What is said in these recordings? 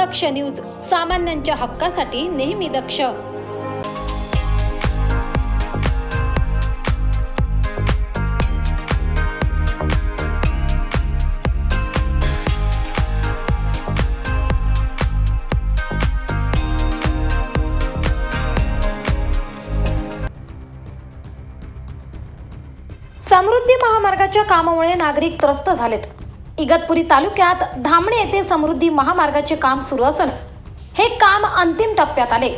दक्ष news सामान्यांच्या हक्कासाठी नेहमी दक्ष. समृद्धी महामार्गाच्या कामामुळे नागरिक त्रस्त झालेत. इगतपुरी तालुक्यात धामणे येथे समृद्धी महामार्गाचे काम सुरू असून हे काम अंतिम टप्प्यात आले.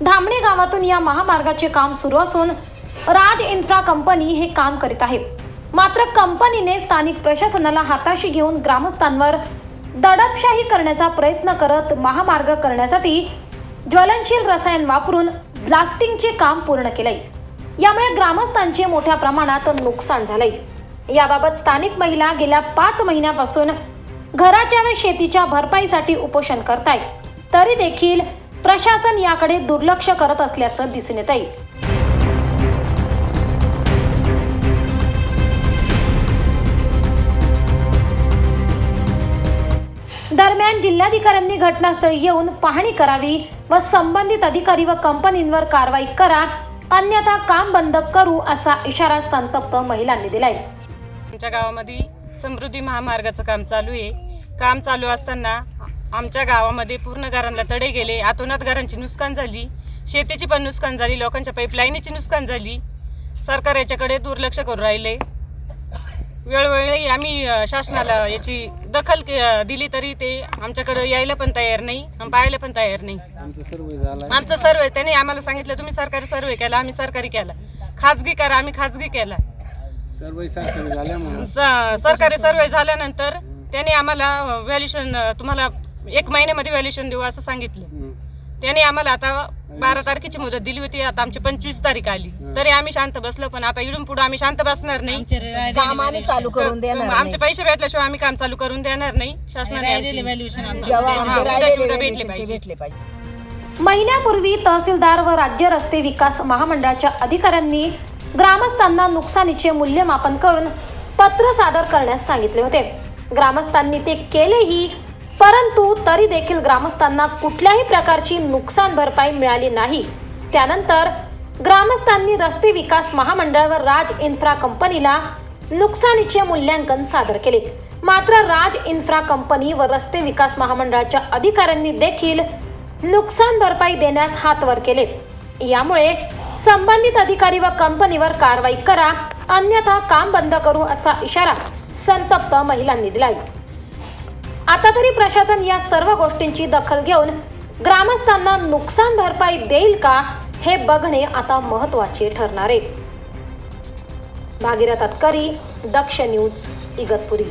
धामणे गावातून या महामार्गाचे काम सुरू असून राज इन्फ्रा कंपनी हे काम करीत आहे. मात्र कंपनीने स्थानिक प्रशासनाला हाताशी घेऊन ग्रामस्थांवर दडपशाही करण्याचा प्रयत्न करत महामार्ग करण्यासाठी ज्वलनशील रसायन वापरून ब्लास्टिंगचे काम पूर्ण केले यामुळे ग्रामस्थांचे मोठ्या प्रमाणात नुकसान झालंय. याबाबत स्थानिक महिला गेल्या पाच महिन्यापासून घराच्या व शेतीच्या भरपाईसाठी उपोषण करताय तरी देखील प्रशासन याकडे दुर्लक्ष करत असल्याचं दिसून येत आहे दरम्यान जिल्हाधिकाऱ्यांनी घटनास्थळी येऊन पाहणी करावी व संबंधित अधिकारी व कंपनींवर कारवाई करा अन्यथा काम बंद करू असा इशारा संतप्त महिलांनी दिलाय. आमच्या गावामध्ये समृद्धी महामार्गाचं काम चालू आहे. काम चालू असताना आमच्या गावामध्ये पूर्ण घरांना तडे गेले. आतोनात घरांची नुकसान झाली. शेतीची पण नुकसान झाली. लोकांच्या पाईपलाईनीची नुकसान झाली. सरकार याच्याकडे दुर्लक्ष करू राहिले. वेळोवेळी आम्ही शासनाला याची दखल दिली तरी ते आमच्याकडे यायला पण तयार नाही आणि पाहायला पण तयार नाही. आमचा सर्वे झाला. आमचा सर्वे त्यांनी आम्हाला सांगितलं तुम्ही सरकारी सर्वे केला आम्ही सरकारी केला. खाजगी करा आम्ही खाजगी केला. सर्वे सरकारी स- सर्वे झाल्यानंतर त्यांनी आम्हाला व्हॅल्युशन तुम्हाला एक महिन्यामध्ये व्हॅल्युशन देऊ असं सांगितलं. हम्म. त्यांनी आम्हाला आता बारा तारखेची मुदत दिली होती आता आमची पंचवीस तारीख आली. तरी आम्ही शांत बसलो पण आता इडून पुढे आम्ही शांत बसणार नाही. काम आम्ही चालू करून देणार नाही. आमचे पैसे भेटल्याशिवाय आम्ही काम चालू करून देणार नाही. शासनाने आमची- जेव्हा हा, आमचे उद्याच्या राहिलेले उद्या valuation भेटले ते पाहिजे. भेटले पाहिजे. महिन्यापूर्वी तहसीलदार व राज्य रस्ते विकास महामंडळाच्या अधिकाऱ्यांनी ग्रामस्थांना नुकसानीचे मूल्यमापन करून पत्र सादर करण्यास सांगितले होते. ग्रामस्थांनी ते केलेही परंतु तरी देखील ग्रामस्थांना कुठल्याही प्रकारची नुकसान भरपाई मिळाली नाही. त्यानंतर ग्रामस्थांनी रस्ते विकास महामंडळ व राज इन्फ्रा कंपनीला नुकसानीचे मूल्यांकन सादर केले. मात्र राज इन्फ्रा कंपनी व रस्ते विकास महामंडळाच्या अधिकाऱ्यांनी देखील नुकसान भरपाई देण्यास हात वर केले. यामुळे संबंधित अधिकारी व कंपनीवर कारवाई करा अन्यथा काम बंद करू असा इशारा संतप्त महिलांनी दिलाय. आता तरी प्रशासन या सर्व गोष्टींची दखल घेऊन ग्रामस्थांना नुकसान भरपाई देईल का हे बघणे आता महत्त्वाचे ठरणार आहे. भागीरथ अतकरी दक्ष न्यूज इगतपुरी.